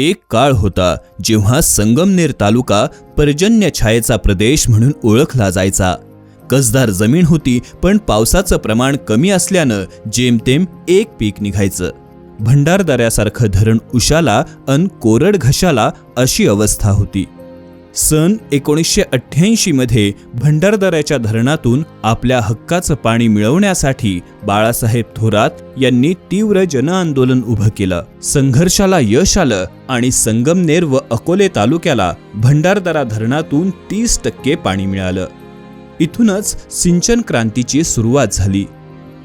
एक काळ होता जेव्हा संगमनेर तालुका पर्जन्य छायेचा प्रदेश म्हणून ओळखला जायचा. कसदार जमीन होती पण पावसाचं प्रमाण कमी असल्यानं जेमतेम एक पीक निघायचं. भंडारदऱ्यासारखं धरण उशाला अन कोरड घशाला अशी अवस्था होती. सन एकोणीसशे अठ्ठ्याऐंशीमध्ये भंडारदऱ्याच्या धरणातून आपल्या हक्काचं पाणी मिळवण्यासाठी बाळासाहेब थोरात यांनी तीव्र जनआंदोलन उभं केलं. संघर्षाला यश आलं आणि संगमनेर व अकोले तालुक्याला भंडारदरा धरणातून तीस टक्के पाणी मिळालं. इथूनच सिंचन क्रांतीची सुरुवात झाली.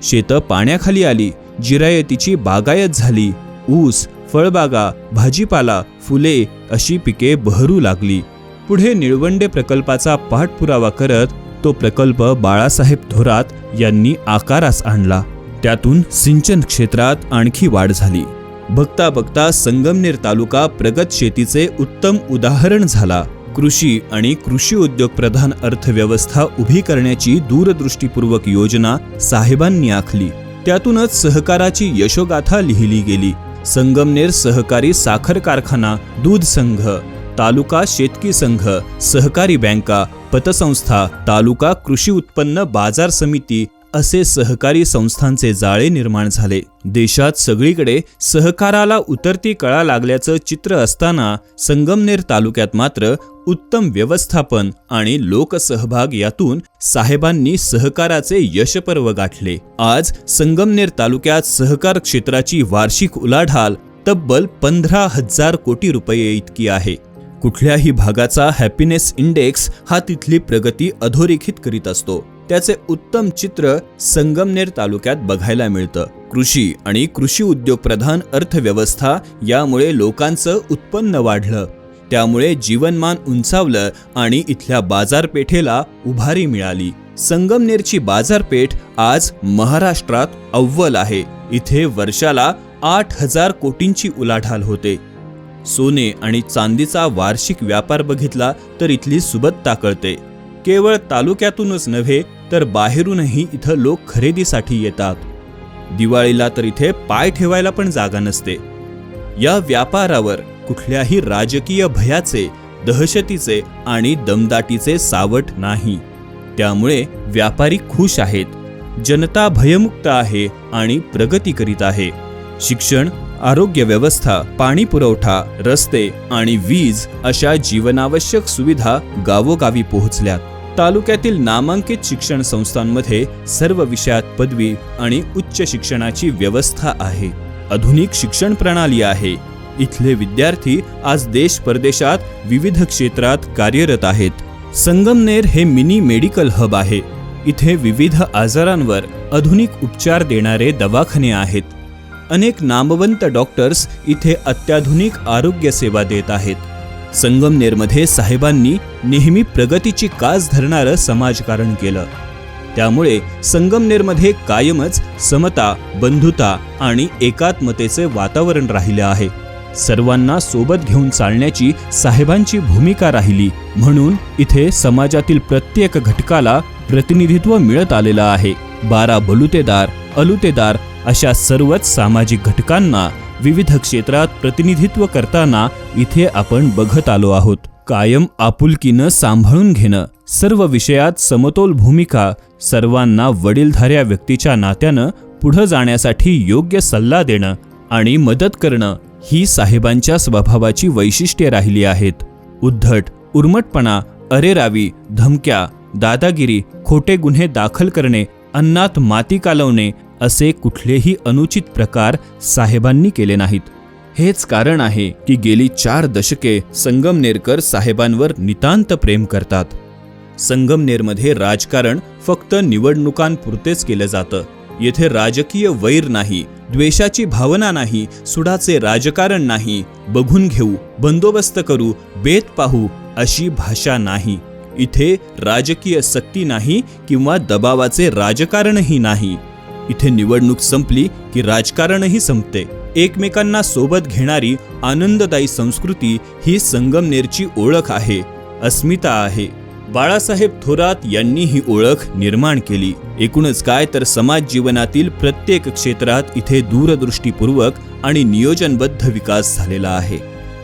शेतं पाण्याखाली आली जिरायतीची बागायत झाली ऊस फळबागा भाजीपाला फुले अशी पिके बहरू लागली. पुढे निळवंडे प्रकल्पाचा पाठपुरावा करत तो प्रकल्प बाळासाहेब थोरात यांनी आकारास आणला. त्यातून सिंचन क्षेत्रात आणखी वाढ झाली. बघता बघता संगमनेर तालुका प्रगत शेतीचे उत्तम उदाहरण झाला. कृषी आणि कृषी उद्योग प्रधान अर्थव्यवस्था उभी करण्याची दूरदृष्टीपूर्वक योजना साहेबांनी आखली. त्यातूनच सहकाराची यशोगाथा लिहिली गेली. संगमनेर सहकारी साखर कारखाना दूध संघ तालुका शेतकी संघ सहकारी बँका पतसंस्था तालुका कृषी उत्पन्न बाजार समिती असे सहकारी संस्थांचे जाळे निर्माण झाले. देशात सगळीकडे सहकाराला उतरती कळा लागल्याचं चित्र असताना संगमनेर तालुक्यात मात्र उत्तम व्यवस्थापन आणि लोकसहभाग यातून साहेबांनी सहकाराचे यशपर्व गाठले. आज संगमनेर तालुक्यात सहकार क्षेत्राची वार्षिक उलाढाल तब्बल पंधरा हजार कोटी रुपये इतकी आहे. कुठल्याही भागाचा हॅपीनेस इंडेक्स हा तिथली प्रगती अधोरेखित करीत असतो. त्याचे उत्तम चित्र संगमनेर तालुक्यात बघायला मिळतं. कृषी आणि कृषी उद्योग प्रधान अर्थव्यवस्था यामुळे लोकांचं उत्पन्न वाढलं. त्यामुळे जीवनमान उंचावलं आणि इथल्या बाजारपेठेला उभारी मिळाली. संगमनेरची बाजारपेठ आज महाराष्ट्रात अव्वल आहे. इथे वर्षाला आठ हजार कोटींची उलाढाल होते. सोने आणि चांदीचा वार्षिक व्यापार बघितला तर इथली सुबत्ता कळते केवळ तालुक्यातूनच नव्हे तर बाहेरूनही इथं लोक खरेदीसाठी येतात. दिवाळीला तर इथे पाय ठेवायला पण जागा नसते. या व्यापारावर कुठल्याही राजकीय भयाचे दहशतीचे आणि दमदाटीचे सावट नाही. त्यामुळे व्यापारी खुश आहेत. जनता भयमुक्त आहे आणि प्रगती करीत आहे. शिक्षण आरोग्य व्यवस्था पाणी पुरवठा रस्ते आणि वीज अशा जीवनावश्यक सुविधा गावोगावी पोहोचल्यात. तालुक्यातील नामांकित शिक्षण संस्थांमध्ये सर्व विषयात पदवी आणि उच्च शिक्षणाची व्यवस्था आहे. आधुनिक शिक्षण प्रणाली आहे. इथले विद्यार्थी आज देश परदेशात विविध क्षेत्रात कार्यरत आहेत. संगमनेर हे मिनी मेडिकल हब आहे. इथे विविध आजारांवर आधुनिक उपचार देणारे दवाखाने आहेत. अनेक नामवंत डॉक्टर्स इथे अत्याधुनिक आरोग्य सेवा देत आहेत. संगमनेरमध्ये साहेबांनी नेहमी प्रगतीची कास धरणारं समाजकारण केलं. त्यामुळे संगमनेरमध्ये कायमच समता बंधुता आणि एकात्मतेचे वातावरण राहिले आहे. सर्वांना सोबत घेऊन चालण्याची साहेबांची भूमिका राहिली म्हणून इथे समाजातील प्रत्येक घटकाला प्रतिनिधित्व मिळत आलेलं आहे. बारा बलुतेदार अलुतेदार अशा सर्वच सामाजिक घटकांना विविध क्षेत्रात प्रतिनिधित्व करताना इथे आपण बघत आलो आहोत. कायम आपुलकीनं सांभाळून घेणं. सर्व विषयात समतोल भूमिका सर्वांना वडीलधाऱ्या व्यक्तीच्या नात्यानं पुढं जाण्यासाठी योग्य सल्ला देणं आणि मदत करणं ही साहेबांच्या स्वभावाची वैशिष्ट्ये राहिली आहेत. उद्धट उर्मटपणा अरेरावी धमक्या दादागिरी खोटे गुन्हे दाखल करणे अन्नात माती कालवणे असे कुठलेही अनुचित प्रकार साहेबांनी केले नाहीत. हेच कारण आहे की गेली चार दशके संगमनेरकर साहेबांवर नितांत प्रेम करतात. संगमनेरमध्ये राजकारण फक्त निवडणुकांपुरतेच केलं जातं. येथे राजकीय वैर नाही द्वेषाची भावना नाही सुडाचे राजकारण नाही. बघून घेऊ बंदोबस्त करू बेत पाहू अशी भाषा नाही. इथे राजकीय सक्ती नाही किंवा दबावाचे राजकारणही नाही. इथे निवडणूक संपली की राजकारणही संपते. एकमेकांना सोबत घेणारी आनंददायी संस्कृती ही संगमनेरची ओळख आहे अस्मिता आहे. बाळासाहेब थोरात यांनी ही ओळख निर्माण केली. एकूणच काय तर समाज जीवनातील प्रत्येक क्षेत्रात इथे दूरदृष्टीपूर्वक आणि नियोजनबद्ध विकास झालेला आहे.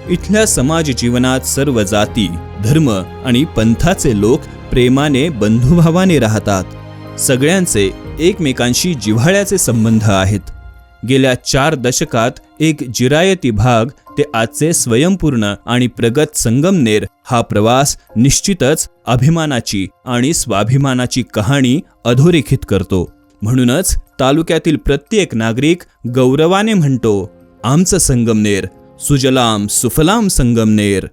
इथल्या समाज जीवनात सर्व जाती धर्म आणि पंथाचे लोक प्रेमाने बंधुभावाने राहतात. सगळ्यांचे एकमेकांशी जिव्हाळ्याचे संबंध आहेत. गेल्या चार दशकात एक जिरायती भाग ते आजचे स्वयंपूर्ण आणि प्रगत संगमनेर हा प्रवास निश्चितच अभिमानाची आणि स्वाभिमानाची कहाणी अधोरेखित करतो. म्हणूनच तालुक्यातील प्रत्येक नागरिक गौरवाने म्हणतो आमचं संगमनेर सुजलाम सुफलाम संगमनेर.